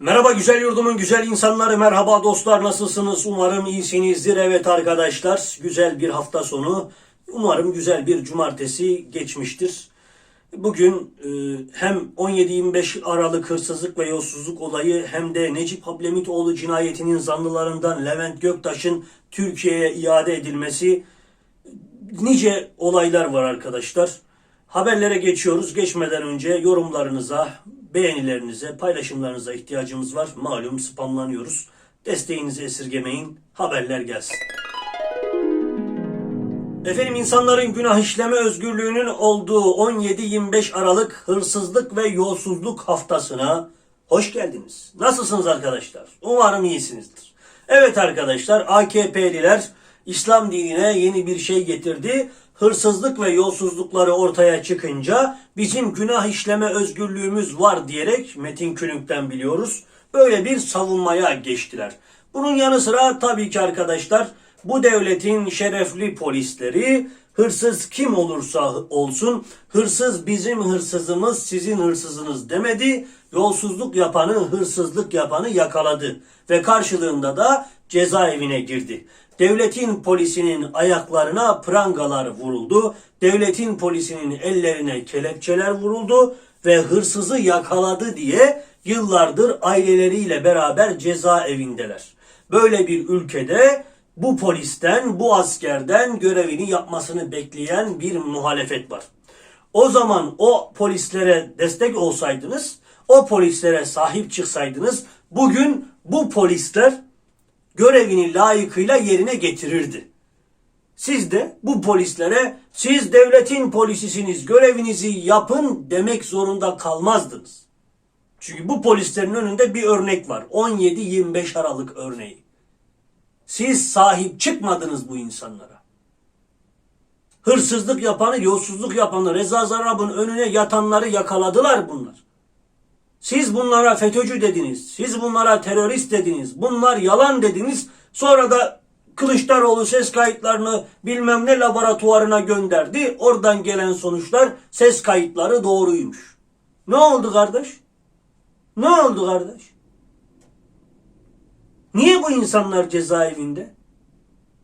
Merhaba güzel yurdumun güzel insanları, merhaba dostlar nasılsınız? Umarım iyisinizdir. Evet arkadaşlar, güzel bir hafta sonu. Umarım güzel bir cumartesi geçmiştir. Bugün e, hem 17-25 Aralık hırsızlık ve yolsuzluk olayı hem de Necip Hablemitoğlu cinayetinin zanlılarından Levent Göktaş'ın Türkiye'ye iade edilmesi nice olaylar var arkadaşlar. Haberlere geçiyoruz. Geçmeden önce yorumlarınıza, beğenilerinize, paylaşımlarınıza ihtiyacımız var. Malum spamlanıyoruz. Desteğinizi esirgemeyin. Haberler gelsin. Efendim insanların günah işleme özgürlüğünün olduğu 17-25 Aralık hırsızlık ve yolsuzluk haftasına hoş geldiniz. Nasılsınız arkadaşlar? Umarım iyisinizdir. Evet arkadaşlar AKP'liler İslam dinine yeni bir şey getirdi. Hırsızlık ve yolsuzlukları ortaya çıkınca bizim günah işleme özgürlüğümüz var diyerek Metin Külünk'ten biliyoruz. Böyle bir savunmaya geçtiler. Bunun yanı sıra tabii ki arkadaşlar bu devletin şerefli polisleri hırsız kim olursa olsun hırsız bizim hırsızımız sizin hırsızınız demedi. Yolsuzluk yapanı hırsızlık yapanı yakaladı ve karşılığında da cezaevine girdi. Devletin polisinin ayaklarına prangalar vuruldu. Devletin polisinin ellerine kelepçeler vuruldu ve hırsızı yakaladı diye yıllardır aileleriyle beraber cezaevindeler. Böyle bir ülkede bu polisten, bu askerden görevini yapmasını bekleyen bir muhalefet var. O zaman o polislere destek olsaydınız, o polislere sahip çıksaydınız, bugün bu polisler görevini layıkıyla yerine getirirdi. Siz de bu polislere siz devletin polisisiniz görevinizi yapın demek zorunda kalmazdınız. Çünkü bu polislerin önünde bir örnek var. 17-25 Aralık örneği. Siz sahip çıkmadınız bu insanlara. Hırsızlık yapanı, yolsuzluk yapanı, Reza Zarrab'ın önüne yatanları yakaladılar bunlar. Siz bunlara FETÖ'cü dediniz. Siz bunlara terörist dediniz. Bunlar yalan dediniz. Sonra da Kılıçdaroğlu ses kayıtlarını bilmem ne laboratuvarına gönderdi. Oradan gelen sonuçlar ses kayıtları doğruymuş. Ne oldu kardeş? Ne oldu kardeş? Niye bu insanlar cezaevinde?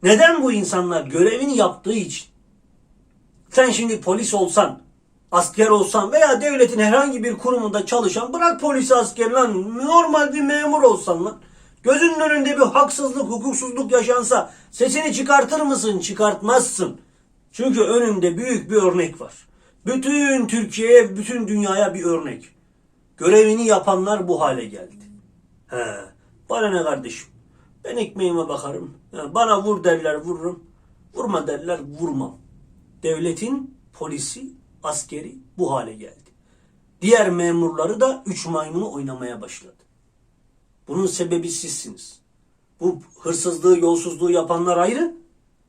Neden bu insanlar görevini yaptığı için? Sen şimdi polis olsan, asker olsan veya devletin herhangi bir kurumunda çalışan bırak polisi asker lan normal bir memur olsan lan. Gözünün önünde bir haksızlık, hukuksuzluk yaşansa sesini çıkartır mısın? Çıkartmazsın. Çünkü önünde büyük bir örnek var. Bütün Türkiye'ye, bütün dünyaya bir örnek. Görevini yapanlar bu hale geldi. He. Bana ne kardeşim? Ben ekmeğime bakarım. Ha, Bana vur derler vururum. Vurma derler vurmam. Devletin polisi, askeri bu hale geldi. Diğer memurları da üç maymunu oynamaya başladı. Bunun sebebi sizsiniz. Bu hırsızlığı, yolsuzluğu yapanlar ayrı.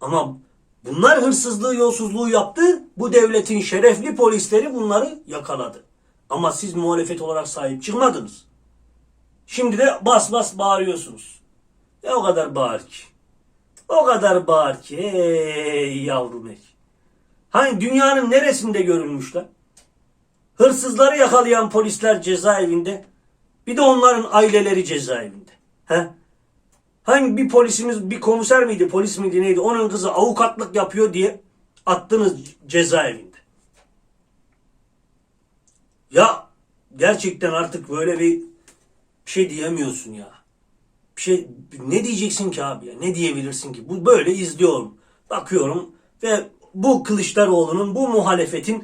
Ama bunlar hırsızlığı, yolsuzluğu yaptı. Bu devletin şerefli polisleri bunları yakaladı. Ama siz muhalefet olarak sahip çıkmadınız. Şimdi de bas bas bağırıyorsunuz. E o kadar bağır ki. O kadar bağır ki. Ey yavrum ey. Hani dünyanın neresinde görülmüşler? Hırsızları yakalayan polisler cezaevinde. Bir de onların aileleri cezaevinde. He? Hangi bir polisimiz, bir komiser miydi, polis miydi neydi? Onun kızı avukatlık yapıyor diye attınız cezaevinde. Ya gerçekten artık böyle bir şey diyemiyorsun ya. Bir şey ne diyeceksin ki abi ya? Ne diyebilirsin ki? Bu böyle izliyorum. Bakıyorum ve bu Kılıçdaroğlu'nun bu muhalefetin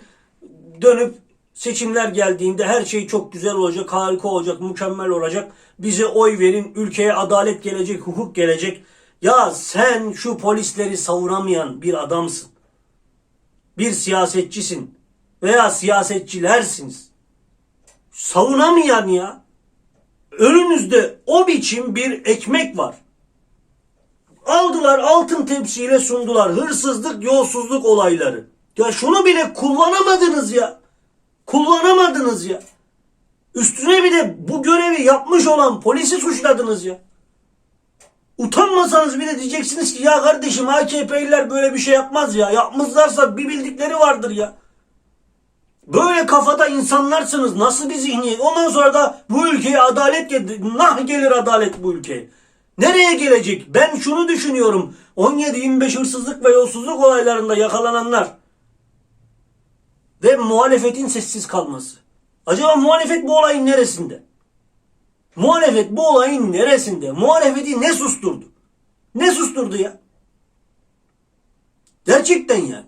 dönüp seçimler geldiğinde her şey çok güzel olacak, harika olacak, mükemmel olacak. Bize oy verin, ülkeye adalet gelecek, hukuk gelecek. Ya sen şu polisleri savunamayan bir adamsın. Bir siyasetçisin veya siyasetçilersiniz. Savunamayan ya. Önünüzde o biçim bir ekmek var. Aldılar altın tepsiyle sundular. Hırsızlık, yolsuzluk olayları. Ya şunu bile kullanamadınız ya. Kullanamadınız ya. Üstüne bir de bu görevi yapmış olan polisi suçladınız ya. Utanmasanız bile diyeceksiniz ki ya kardeşim AKP'liler böyle bir şey yapmaz ya. Yapmazlarsa bir bildikleri vardır ya. Böyle kafada insanlarsınız. Nasıl bir zihniyet? Ondan sonra da bu ülkeye adalet gelir. Nah gelir adalet bu ülkeye. Nereye gelecek? Ben şunu düşünüyorum. 17-25 hırsızlık ve yolsuzluk olaylarında yakalananlar ve muhalefetin sessiz kalması. Acaba muhalefet bu olayın neresinde? Muhalefet bu olayın neresinde? Muhalefeti ne susturdu? Ne susturdu ya? Gerçekten yani.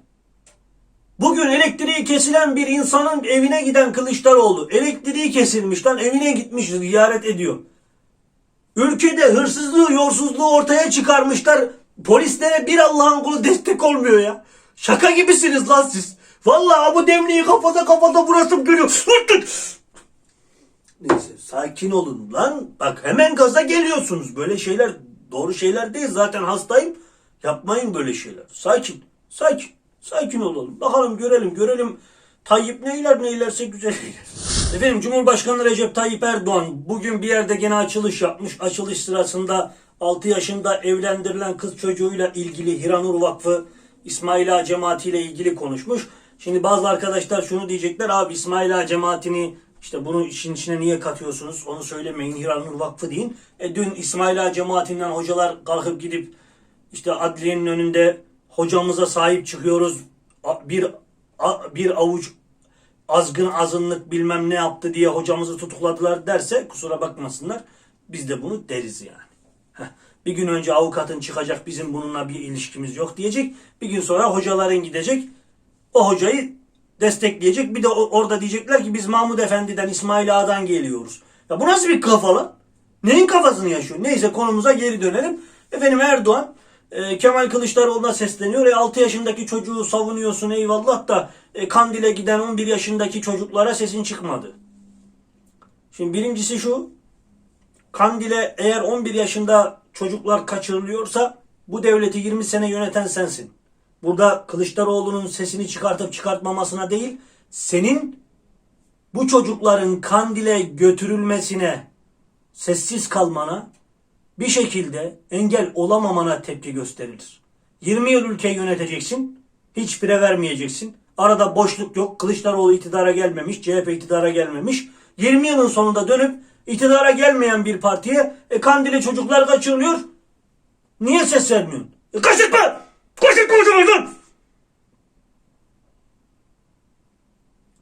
Bugün elektriği kesilen bir insanın evine giden Kılıçdaroğlu. Elektriği kesilmiş lan evine gitmiş ziyaret ediyor. Ülkede hırsızlığı, yolsuzluğu ortaya çıkarmışlar. Polislere bir Allah'ın kulu destek olmuyor ya. Şaka gibisiniz lan siz. Vallahi bu demliği kafada kafada burasım geliyor. Neyse sakin olun lan. Bak hemen gaza geliyorsunuz. Böyle şeyler doğru şeyler değil. Zaten hastayım. Yapmayın böyle şeyler. Sakin. Sakin. Sakin olalım. Bakalım görelim görelim. Tayyip neyler neylerse güzel eyler. Efendim Cumhurbaşkanı Recep Tayyip Erdoğan bugün bir yerde gene açılış yapmış. Açılış sırasında 6 yaşında evlendirilen kız çocuğuyla ilgili Hiranur Vakfı İsmail Ağa cemaati ile ilgili konuşmuş. Şimdi bazı arkadaşlar şunu diyecekler abi İsmail Ağa cemaatini işte bunu işin içine niye katıyorsunuz? Onu söylemeyin. Hiranur Vakfı deyin. E dün İsmail Ağa cemaatinden hocalar kalkıp gidip işte adliyenin önünde hocamıza sahip çıkıyoruz. Bir bir avuç azgın azınlık bilmem ne yaptı diye hocamızı tutukladılar derse kusura bakmasınlar. Biz de bunu deriz yani. Bir gün önce avukatın çıkacak bizim bununla bir ilişkimiz yok diyecek. Bir gün sonra hocaların gidecek. O hocayı destekleyecek. Bir de orada diyecekler ki biz Mahmud Efendi'den İsmail Ağa'dan geliyoruz. Ya bu nasıl bir kafa lan? Neyin kafasını yaşıyor? Neyse konumuza geri dönelim. Efendim Erdoğan e, Kemal Kılıçdaroğlu'na sesleniyor. E, 6 yaşındaki çocuğu savunuyorsun eyvallah da e, Kandil'e giden 11 yaşındaki çocuklara sesin çıkmadı. Şimdi birincisi şu. Kandil'e eğer 11 yaşında çocuklar kaçırılıyorsa bu devleti 20 sene yöneten sensin. Burada Kılıçdaroğlu'nun sesini çıkartıp çıkartmamasına değil, senin bu çocukların Kandil'e götürülmesine sessiz kalmana bir şekilde engel olamamana tepki gösterilir. 20 yıl ülkeyi yöneteceksin, hiç fire vermeyeceksin. Arada boşluk yok. Kılıçdaroğlu iktidara gelmemiş, CHP iktidara gelmemiş. 20 yılın sonunda dönüp iktidara gelmeyen bir partiye e, Kandil'e çocuklar kaçırılıyor. Niye ses vermiyorsun? E, kaçırtma! Kaçırtma o zaman lan!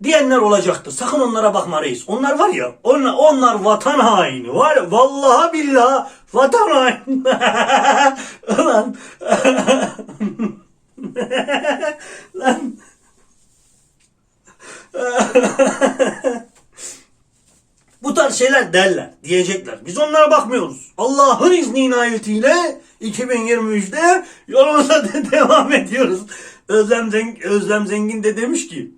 diyenler olacaktı. Sakın onlara bakma reis. Onlar var ya, onlar, onlar vatan haini. Var ya, vallahi billahi vatan haini. Lan. Lan. Bu tarz şeyler derler, diyecekler. Biz onlara bakmıyoruz. Allah'ın izni inayetiyle 2023'te yolumuza de- devam ediyoruz. Özlem, Zeng Özlem Zengin de demiş ki,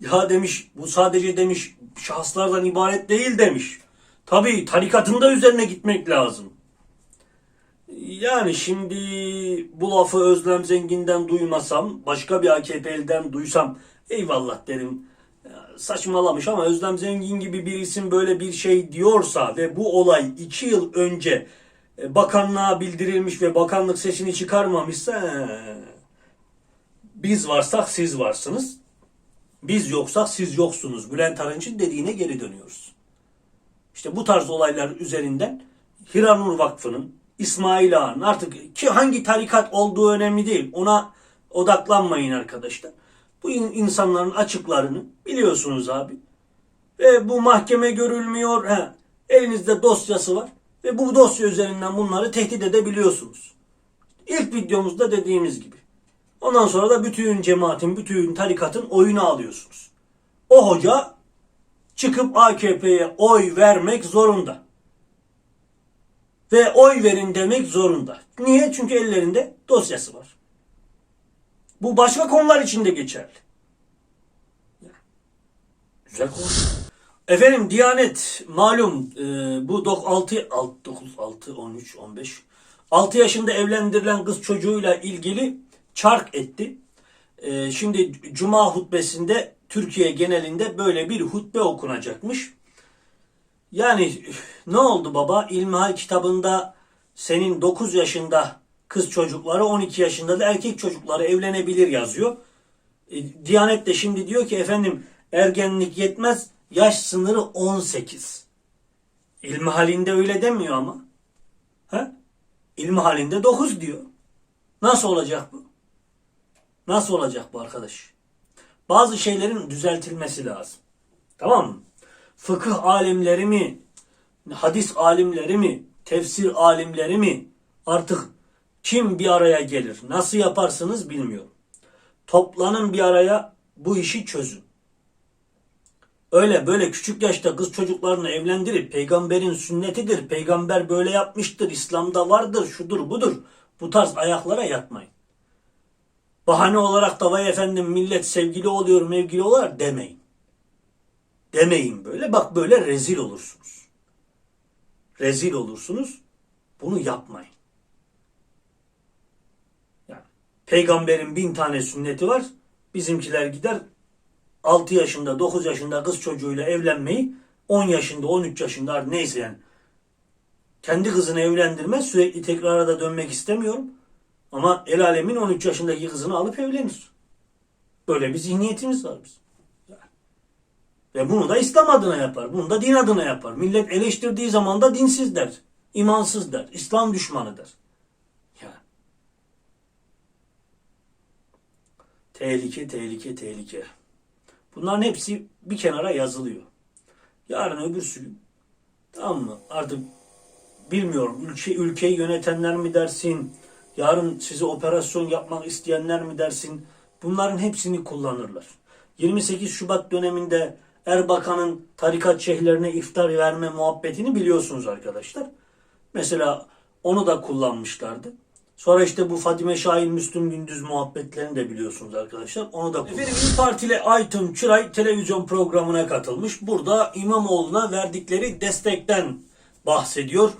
ya demiş bu sadece demiş şahıslardan ibaret değil demiş. Tabii tarikatın da üzerine gitmek lazım. Yani şimdi bu lafı Özlem Zengin'den duymasam, başka bir AKP'liden duysam eyvallah derim. Saçmalamış ama Özlem Zengin gibi bir isim böyle bir şey diyorsa ve bu olay iki yıl önce e, bakanlığa bildirilmiş ve bakanlık sesini çıkarmamışsa he, biz varsak siz varsınız. Biz yoksak siz yoksunuz. Bülent Arınç'ın dediğine geri dönüyoruz. İşte bu tarz olaylar üzerinden Hiranur Vakfı'nın, İsmail Ağa'nın artık ki hangi tarikat olduğu önemli değil. Ona odaklanmayın arkadaşlar. Bu in- insanların açıklarını biliyorsunuz abi. Ve bu mahkeme görülmüyor. He, elinizde dosyası var. Ve bu dosya üzerinden bunları tehdit edebiliyorsunuz. İlk videomuzda dediğimiz gibi. Ondan sonra da bütün cemaatin, bütün tarikatın oyunu alıyorsunuz. O hoca çıkıp AKP'ye oy vermek zorunda. Ve oy verin demek zorunda. Niye? Çünkü ellerinde dosyası var. Bu başka konular için de geçerli. Güzel konu. Efendim Diyanet malum e, bu 6 6 9 6 13 15 6 yaşında evlendirilen kız çocuğuyla ilgili çark etti. E, şimdi cuma hutbesinde Türkiye genelinde böyle bir hutbe okunacakmış. Yani ne oldu baba? İlmihal kitabında senin 9 yaşında kız çocukları 12 yaşında da erkek çocukları evlenebilir yazıyor. E, Diyanet de şimdi diyor ki efendim Ergenlik yetmez. Yaş sınırı 18. İlmi öyle demiyor ama. He? İlmi halinde 9 diyor. Nasıl olacak bu? Nasıl olacak bu arkadaş? Bazı şeylerin düzeltilmesi lazım. Tamam mı? Fıkıh alimleri mi, hadis alimleri mi, tefsir alimleri mi artık kim bir araya gelir? Nasıl yaparsınız bilmiyorum. Toplanın bir araya bu işi çözün. Öyle böyle küçük yaşta kız çocuklarını evlendirip peygamberin sünnetidir, peygamber böyle yapmıştır, İslam'da vardır, şudur budur. Bu tarz ayaklara yatmayın. Bahane olarak da vay efendim millet sevgili oluyor mevgili oluyor demeyin. Demeyin böyle. Bak böyle rezil olursunuz. Rezil olursunuz. Bunu yapmayın. Yani peygamberin bin tane sünneti var. Bizimkiler gider 6 yaşında 9 yaşında kız çocuğuyla evlenmeyi 10 yaşında 13 yaşında neyse yani kendi kızını evlendirmez sürekli tekrara da dönmek istemiyorum. Ama el alemin 13 yaşındaki kızını alıp evlenir. Böyle bir zihniyetimiz var biz. Ve bunu da İslam adına yapar. Bunu da din adına yapar. Millet eleştirdiği zaman da dinsiz der. imansız der. İslam düşmanı der. Ya. Tehlike, tehlike, tehlike. Bunların hepsi bir kenara yazılıyor. Yarın öbürsü tamam mı? Artık bilmiyorum ülke, ülkeyi yönetenler mi dersin? Yarın size operasyon yapmak isteyenler mi dersin? Bunların hepsini kullanırlar. 28 Şubat döneminde Erbakan'ın tarikat şeyhlerine iftar verme muhabbetini biliyorsunuz arkadaşlar. Mesela onu da kullanmışlardı. Sonra işte bu Fatime Şahin Müslüm Gündüz muhabbetlerini de biliyorsunuz arkadaşlar. Onu da Efendim İYİ Partili Aytun Çıray televizyon programına katılmış. Burada İmamoğlu'na verdikleri destekten bahsediyor.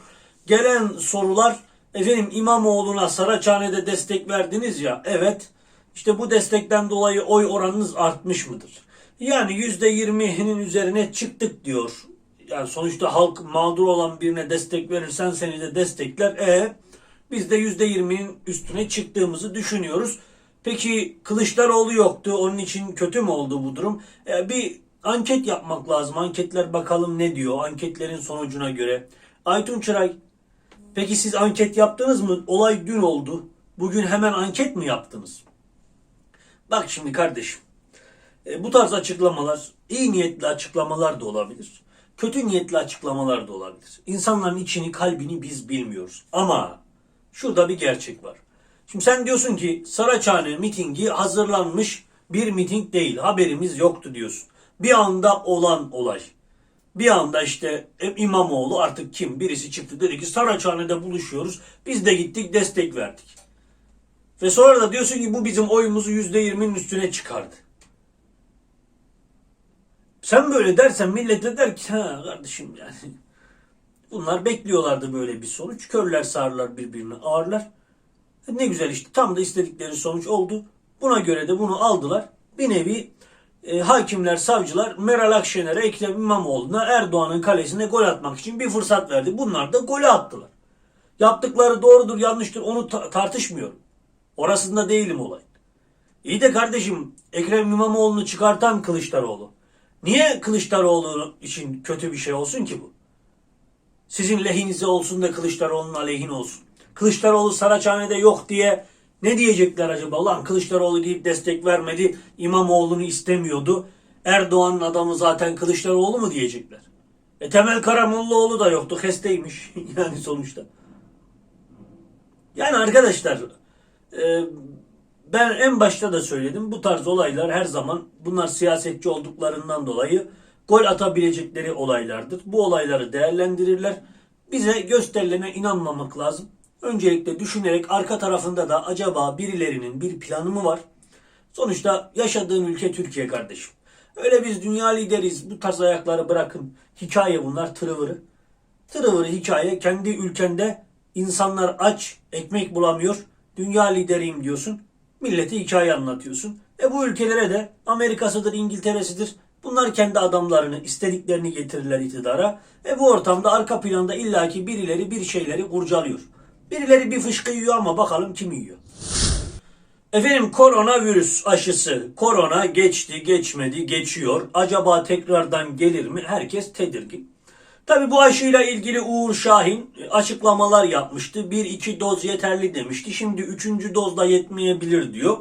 Gelen sorular efendim İmamoğlu'na Saraçhane'de destek verdiniz ya. Evet. İşte bu destekten dolayı oy oranınız artmış mıdır? Yani %20'nin üzerine çıktık diyor. Yani sonuçta halk mağdur olan birine destek verirsen seni de destekler. E biz de %20'nin üstüne çıktığımızı düşünüyoruz. Peki Kılıçdaroğlu yoktu. Onun için kötü mü oldu bu durum? E, bir anket yapmak lazım. Anketler bakalım ne diyor. Anketlerin sonucuna göre. Aytun Çıray, peki siz anket yaptınız mı? Olay dün oldu. Bugün hemen anket mi yaptınız? Bak şimdi kardeşim. E, bu tarz açıklamalar iyi niyetli açıklamalar da olabilir. Kötü niyetli açıklamalar da olabilir. İnsanların içini, kalbini biz bilmiyoruz. Ama şurada bir gerçek var. Şimdi sen diyorsun ki Saraçhane mitingi hazırlanmış bir miting değil. Haberimiz yoktu diyorsun. Bir anda olan olay. Bir anda işte İmamoğlu artık kim birisi çıktı dedi ki Saraçhane'de buluşuyoruz. Biz de gittik destek verdik. Ve sonra da diyorsun ki bu bizim oyumuzu %20'nin üstüne çıkardı. Sen böyle dersen millet de der ki ha kardeşim yani. Bunlar bekliyorlardı böyle bir sonuç. Körler sağırlar birbirine ağırlar. E ne güzel işte tam da istedikleri sonuç oldu. Buna göre de bunu aldılar. Bir nevi e, hakimler, savcılar Meral Akşener'e, Ekrem İmamoğlu'na Erdoğan'ın kalesine gol atmak için bir fırsat verdi. Bunlar da golü attılar. Yaptıkları doğrudur, yanlıştır onu ta- tartışmıyorum. Orasında değilim olay. İyi de kardeşim Ekrem İmamoğlu'nu çıkartan Kılıçdaroğlu. Niye Kılıçdaroğlu için kötü bir şey olsun ki bu? Sizin lehinize olsun da Kılıçdaroğlu'nun aleyhine olsun. Kılıçdaroğlu Saraçhane'de yok diye ne diyecekler acaba? Lan Kılıçdaroğlu deyip destek vermedi. İmamoğlu'nu istemiyordu. Erdoğan'ın adamı zaten Kılıçdaroğlu mu diyecekler? E Temel Karamollaoğlu da yoktu. Hesteymiş yani sonuçta. Yani arkadaşlar e, ben en başta da söyledim. Bu tarz olaylar her zaman bunlar siyasetçi olduklarından dolayı gol atabilecekleri olaylardır. Bu olayları değerlendirirler. Bize gösterilene inanmamak lazım. Öncelikle düşünerek arka tarafında da acaba birilerinin bir planı mı var? Sonuçta yaşadığın ülke Türkiye kardeşim. Öyle biz dünya lideriz. Bu tarz ayakları bırakın. Hikaye bunlar tırıvırı. Tırıvırı hikaye kendi ülkende insanlar aç, ekmek bulamıyor. Dünya lideriyim diyorsun. Millete hikaye anlatıyorsun. E bu ülkelere de Amerika'sıdır, İngiltere'sidir. Bunlar kendi adamlarını, istediklerini getirirler iktidara. E bu ortamda arka planda illaki birileri bir şeyleri kurcalıyor. Birileri bir fışkı yiyor ama bakalım kim yiyor. Efendim koronavirüs aşısı. Korona geçti, geçmedi, geçiyor. Acaba tekrardan gelir mi? Herkes tedirgin. Tabi bu aşıyla ilgili Uğur Şahin açıklamalar yapmıştı. Bir iki doz yeterli demişti. Şimdi üçüncü dozda yetmeyebilir diyor.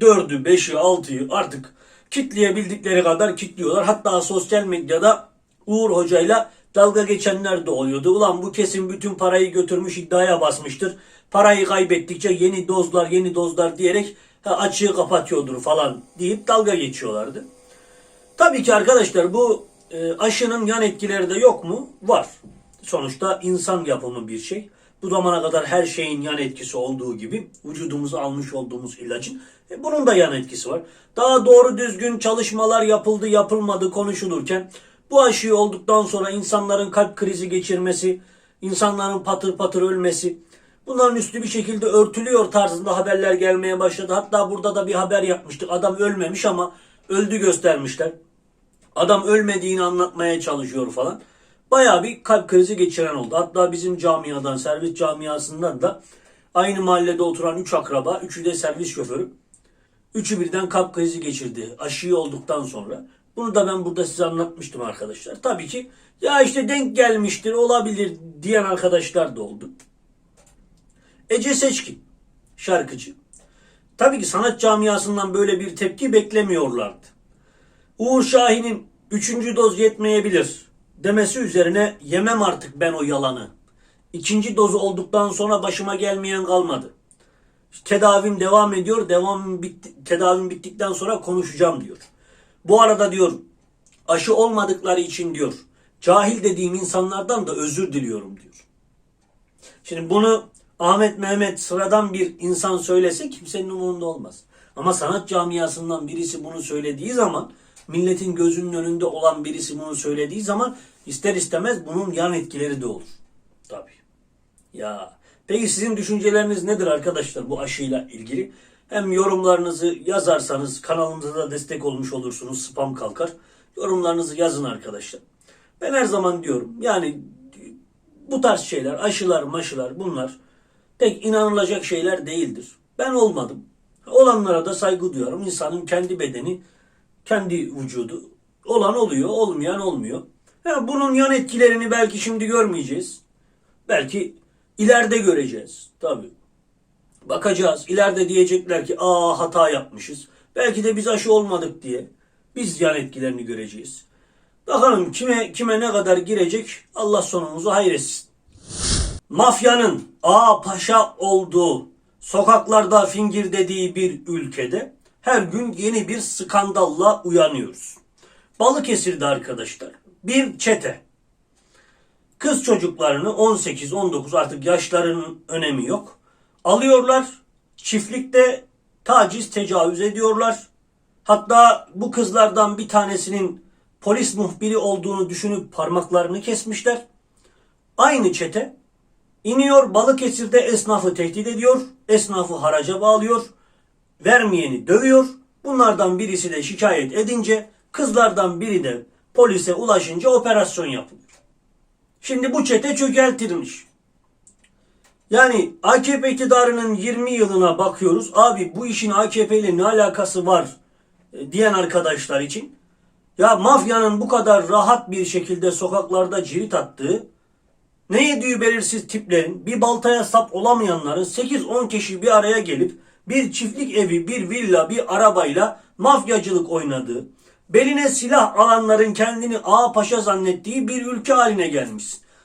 Dördü, beşi, altıyı artık kitleyebildikleri kadar kitliyorlar. Hatta sosyal medyada Uğur Hoca'yla dalga geçenler de oluyordu. Ulan bu kesin bütün parayı götürmüş iddiaya basmıştır. Parayı kaybettikçe yeni dozlar yeni dozlar diyerek açığı kapatıyordur falan deyip dalga geçiyorlardı. Tabii ki arkadaşlar bu e, aşının yan etkileri de yok mu? Var. Sonuçta insan yapımı bir şey. Bu zamana kadar her şeyin yan etkisi olduğu gibi vücudumuza almış olduğumuz ilacın e, bunun da yan etkisi var. Daha doğru düzgün çalışmalar yapıldı yapılmadı konuşulurken bu aşıyı olduktan sonra insanların kalp krizi geçirmesi, insanların patır patır ölmesi bunların üstü bir şekilde örtülüyor tarzında haberler gelmeye başladı. Hatta burada da bir haber yapmıştık. Adam ölmemiş ama öldü göstermişler. Adam ölmediğini anlatmaya çalışıyor falan. Bayağı bir kalp krizi geçiren oldu. Hatta bizim camiadan, servis camiasından da aynı mahallede oturan 3 akraba, üçü de servis şoförü. Üçü birden kalp krizi geçirdi aşıyı olduktan sonra. Bunu da ben burada size anlatmıştım arkadaşlar. Tabii ki ya işte denk gelmiştir, olabilir diyen arkadaşlar da oldu. Ece Seçkin, şarkıcı. Tabii ki sanat camiasından böyle bir tepki beklemiyorlardı. Uğur Şahin'in üçüncü doz yetmeyebilir demesi üzerine yemem artık ben o yalanı. İkinci dozu olduktan sonra başıma gelmeyen kalmadı. Tedavim devam ediyor. Devam bitti, tedavim bittikten sonra konuşacağım diyor. Bu arada diyor aşı olmadıkları için diyor cahil dediğim insanlardan da özür diliyorum diyor. Şimdi bunu Ahmet Mehmet sıradan bir insan söylese kimsenin umurunda olmaz. Ama sanat camiasından birisi bunu söylediği zaman milletin gözünün önünde olan birisi bunu söylediği zaman ister istemez bunun yan etkileri de olur. Tabii. Ya peki sizin düşünceleriniz nedir arkadaşlar bu aşıyla ilgili? Hem yorumlarınızı yazarsanız kanalımıza da destek olmuş olursunuz. Spam kalkar. Yorumlarınızı yazın arkadaşlar. Ben her zaman diyorum yani bu tarz şeyler aşılar maşılar bunlar pek inanılacak şeyler değildir. Ben olmadım. Olanlara da saygı duyuyorum. İnsanın kendi bedeni, kendi vücudu. Olan oluyor, olmayan olmuyor. Ha, bunun yan etkilerini belki şimdi görmeyeceğiz. Belki ileride göreceğiz. Tabii. Bakacağız. İleride diyecekler ki aa hata yapmışız. Belki de biz aşı olmadık diye. Biz yan etkilerini göreceğiz. Bakalım kime kime ne kadar girecek Allah sonumuzu hayretsin. Mafyanın ağa paşa olduğu, sokaklarda fingir dediği bir ülkede her gün yeni bir skandalla uyanıyoruz. Balıkesir'de arkadaşlar bir çete kız çocuklarını 18-19 artık yaşlarının önemi yok. Alıyorlar çiftlikte taciz tecavüz ediyorlar. Hatta bu kızlardan bir tanesinin polis muhbiri olduğunu düşünüp parmaklarını kesmişler. Aynı çete iniyor Balıkesir'de esnafı tehdit ediyor. Esnafı haraca bağlıyor. Vermeyeni dövüyor. Bunlardan birisi de şikayet edince kızlardan biri de polise ulaşınca operasyon yapılıyor. Şimdi bu çete çökeltilmiş. Yani AKP iktidarının 20 yılına bakıyoruz. Abi bu işin AKP ile ne alakası var e, diyen arkadaşlar için. Ya mafyanın bu kadar rahat bir şekilde sokaklarda cirit attığı, ne yediği belirsiz tiplerin, bir baltaya sap olamayanların 8-10 kişi bir araya gelip bir çiftlik evi, bir villa, bir arabayla mafyacılık oynadığı, beline silah alanların kendini ağa paşa zannettiği bir ülke haline gelmiş.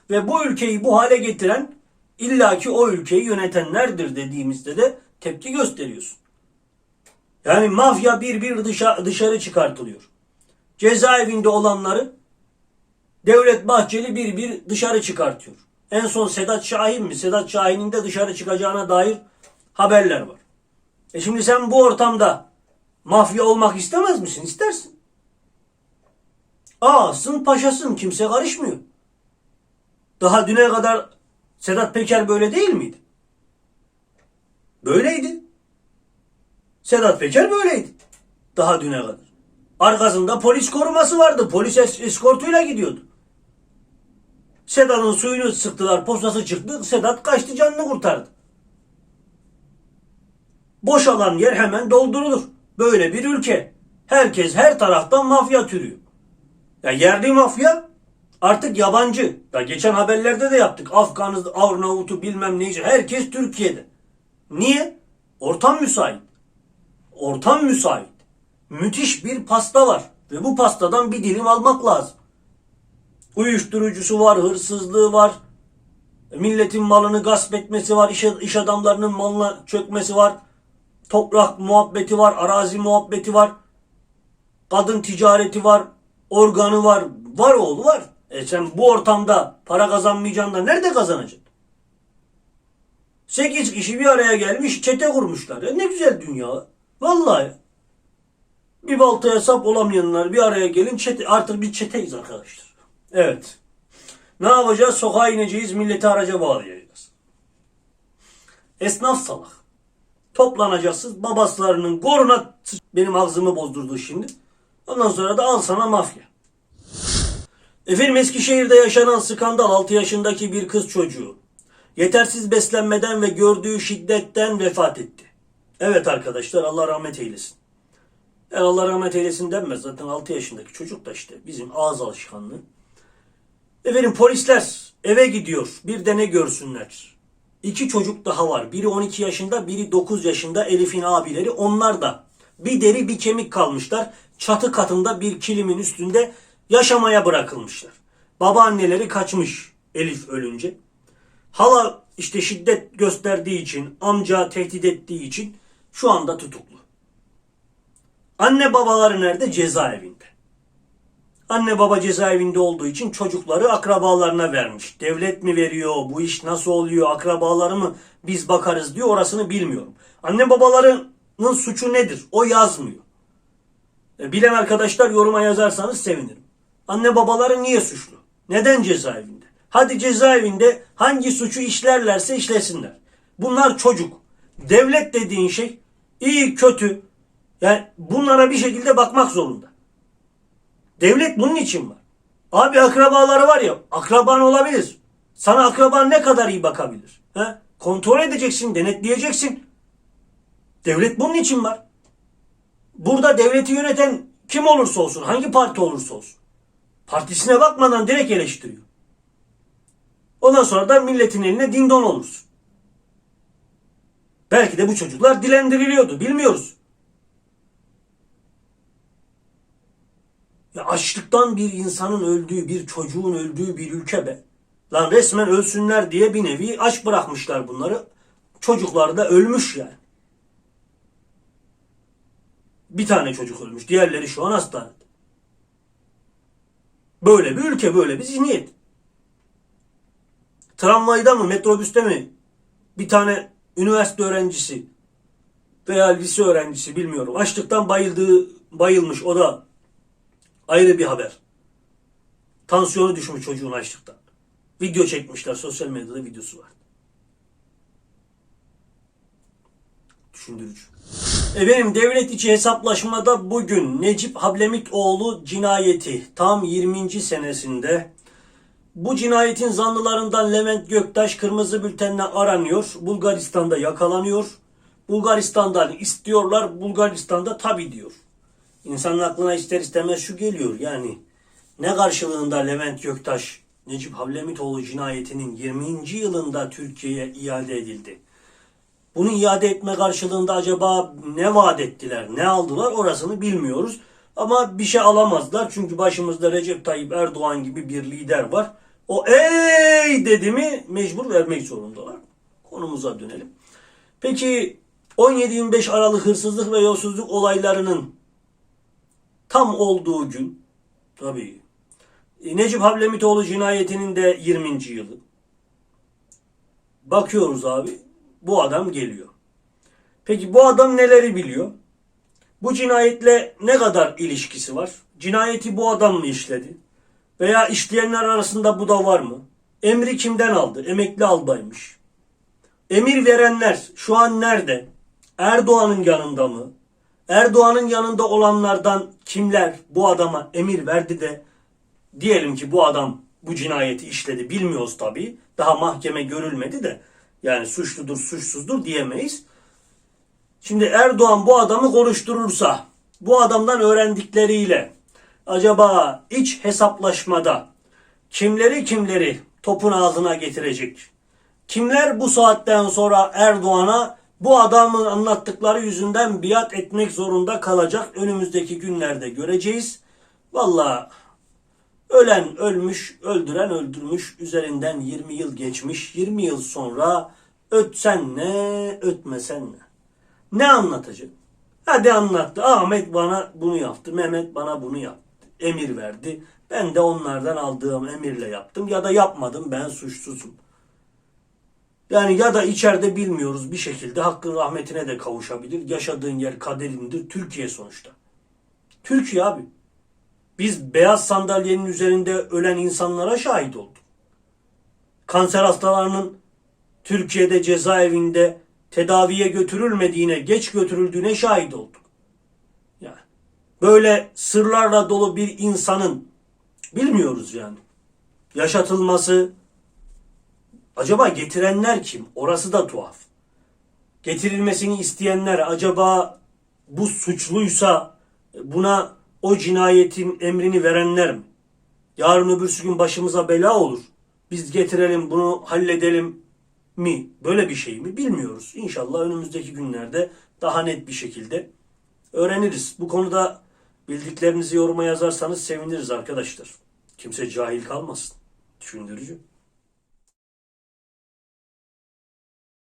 Ve bu ülkeyi bu hale getiren illaki o ülkeyi yönetenlerdir dediğimizde de tepki gösteriyorsun. Yani mafya bir bir dışa, dışarı çıkartılıyor. Cezaevinde olanları Devlet Bahçeli bir bir dışarı çıkartıyor. En son Sedat Şahin mi? Sedat Şahin'in de dışarı çıkacağına dair haberler var. E şimdi sen bu ortamda mafya olmak istemez misin? İstersin. Ağasın paşasın kimse karışmıyor. Daha düne kadar Sedat Peker böyle değil miydi? Böyleydi. Sedat Peker böyleydi. Daha düne kadar. Arkasında polis koruması vardı. Polis es- eskortuyla gidiyordu. Sedat'ın suyunu sıktılar. Posası çıktı. Sedat kaçtı canını kurtardı. Boşalan yer hemen doldurulur. Böyle bir ülke. Herkes her taraftan mafya türüyor. Ya yerli mafya artık yabancı. Ya geçen haberlerde de yaptık. Afganız, Arnavut'u bilmem neyse herkes Türkiye'de. Niye? Ortam müsait. Ortam müsait. Müthiş bir pasta var. Ve bu pastadan bir dilim almak lazım. Uyuşturucusu var, hırsızlığı var. Milletin malını gasp etmesi var, iş, iş adamlarının malına çökmesi var. Toprak muhabbeti var, arazi muhabbeti var. Kadın ticareti var, organı var. Var oğlu var. E sen bu ortamda para kazanmayacaksın da nerede kazanacaksın? 8 kişi bir araya gelmiş çete kurmuşlar. Ya ne güzel dünya. Vallahi. Bir baltaya sap olamayanlar bir araya gelin çete, artık bir çeteyiz arkadaşlar. Evet. Ne yapacağız? Sokağa ineceğiz, milleti araca bağlayacağız. Esnaf salak. Toplanacaksınız, babaslarının koruna benim ağzımı bozdurdu şimdi. Ondan sonra da al sana mafya. Efendim Eskişehir'de yaşanan skandal 6 yaşındaki bir kız çocuğu. Yetersiz beslenmeden ve gördüğü şiddetten vefat etti. Evet arkadaşlar Allah rahmet eylesin. Yani Allah rahmet eylesin denmez. Zaten 6 yaşındaki çocuk da işte bizim ağız alışkanlığı. Efendim polisler eve gidiyor. Bir de ne görsünler. İki çocuk daha var. Biri 12 yaşında, biri 9 yaşında Elif'in abileri. Onlar da bir deri bir kemik kalmışlar. Çatı katında bir kilimin üstünde yaşamaya bırakılmışlar. Babaanneleri kaçmış Elif ölünce. Hala işte şiddet gösterdiği için, amca tehdit ettiği için şu anda tutuklu. Anne babaları nerede? Cezaevinde. Anne baba cezaevinde olduğu için çocukları akrabalarına vermiş. Devlet mi veriyor? Bu iş nasıl oluyor? Akrabaları mı biz bakarız diyor. Orasını bilmiyorum. Anne babalarının suçu nedir? O yazmıyor. E, Bilen arkadaşlar yoruma yazarsanız sevinirim. Anne babaları niye suçlu? Neden cezaevinde? Hadi cezaevinde hangi suçu işlerlerse işlesinler. Bunlar çocuk. Devlet dediğin şey iyi kötü yani bunlara bir şekilde bakmak zorunda. Devlet bunun için var. Abi akrabaları var ya akraban olabilir. Sana akraban ne kadar iyi bakabilir? He? Kontrol edeceksin, denetleyeceksin. Devlet bunun için var. Burada devleti yöneten kim olursa olsun, hangi parti olursa olsun. Partisine bakmadan direkt eleştiriyor. Ondan sonra da milletin eline dindon olursun. Belki de bu çocuklar dilendiriliyordu. Bilmiyoruz. Ya açlıktan bir insanın öldüğü, bir çocuğun öldüğü bir ülke be. Lan resmen ölsünler diye bir nevi aç bırakmışlar bunları. Çocuklar da ölmüş yani. Bir tane çocuk ölmüş. Diğerleri şu an hastanede. Böyle bir ülke, böyle bir zihniyet. Tramvayda mı, metrobüste mi bir tane üniversite öğrencisi veya lise öğrencisi bilmiyorum. Açlıktan bayıldığı, bayılmış o da ayrı bir haber. Tansiyonu düşmüş çocuğun açlıktan. Video çekmişler. Sosyal medyada videosu var. Düşündürücü. Efendim devlet içi hesaplaşmada bugün Necip Hablemitoğlu cinayeti tam 20. senesinde bu cinayetin zanlılarından Levent Göktaş kırmızı bültenle aranıyor. Bulgaristan'da yakalanıyor. Bulgaristan'dan istiyorlar. Bulgaristan'da tabi diyor. İnsanın aklına ister istemez şu geliyor yani ne karşılığında Levent Göktaş Necip Havlemitoğlu cinayetinin 20. yılında Türkiye'ye iade edildi. Bunu iade etme karşılığında acaba ne vaat ettiler, ne aldılar orasını bilmiyoruz. Ama bir şey alamazlar çünkü başımızda Recep Tayyip Erdoğan gibi bir lider var. O ey dedi mi mecbur vermek zorundalar. Konumuza dönelim. Peki 17-25 Aralık hırsızlık ve yolsuzluk olaylarının tam olduğu gün tabii e, Necip Hablemitoğlu cinayetinin de 20. yılı. Bakıyoruz abi bu adam geliyor. Peki bu adam neleri biliyor? Bu cinayetle ne kadar ilişkisi var? Cinayeti bu adam mı işledi? Veya işleyenler arasında bu da var mı? Emri kimden aldı? Emekli albaymış. Emir verenler şu an nerede? Erdoğan'ın yanında mı? Erdoğan'ın yanında olanlardan kimler bu adama emir verdi de diyelim ki bu adam bu cinayeti işledi bilmiyoruz tabii. Daha mahkeme görülmedi de yani suçludur suçsuzdur diyemeyiz. Şimdi Erdoğan bu adamı konuşturursa, bu adamdan öğrendikleriyle acaba iç hesaplaşmada kimleri kimleri topun ağzına getirecek? Kimler bu saatten sonra Erdoğan'a bu adamın anlattıkları yüzünden biat etmek zorunda kalacak önümüzdeki günlerde göreceğiz. Vallahi ölen ölmüş, öldüren öldürmüş, üzerinden 20 yıl geçmiş. 20 yıl sonra ötsen ne, ötmesen ne? Ne anlatacak? Hadi anlattı. Ahmet bana bunu yaptı. Mehmet bana bunu yaptı. Emir verdi. Ben de onlardan aldığım emirle yaptım. Ya da yapmadım. Ben suçsuzum. Yani ya da içeride bilmiyoruz bir şekilde hakkın rahmetine de kavuşabilir. Yaşadığın yer kaderindir. Türkiye sonuçta. Türkiye abi. Biz beyaz sandalyenin üzerinde ölen insanlara şahit olduk. Kanser hastalarının Türkiye'de cezaevinde tedaviye götürülmediğine, geç götürüldüğüne şahit olduk. Yani böyle sırlarla dolu bir insanın bilmiyoruz yani. Yaşatılması acaba getirenler kim? Orası da tuhaf. Getirilmesini isteyenler acaba bu suçluysa buna o cinayetin emrini verenler mi? Yarın öbürsü gün başımıza bela olur. Biz getirelim bunu halledelim mi? Böyle bir şey mi? Bilmiyoruz. İnşallah önümüzdeki günlerde daha net bir şekilde öğreniriz. Bu konuda bildiklerinizi yoruma yazarsanız seviniriz arkadaşlar. Kimse cahil kalmasın. Düşündürücü.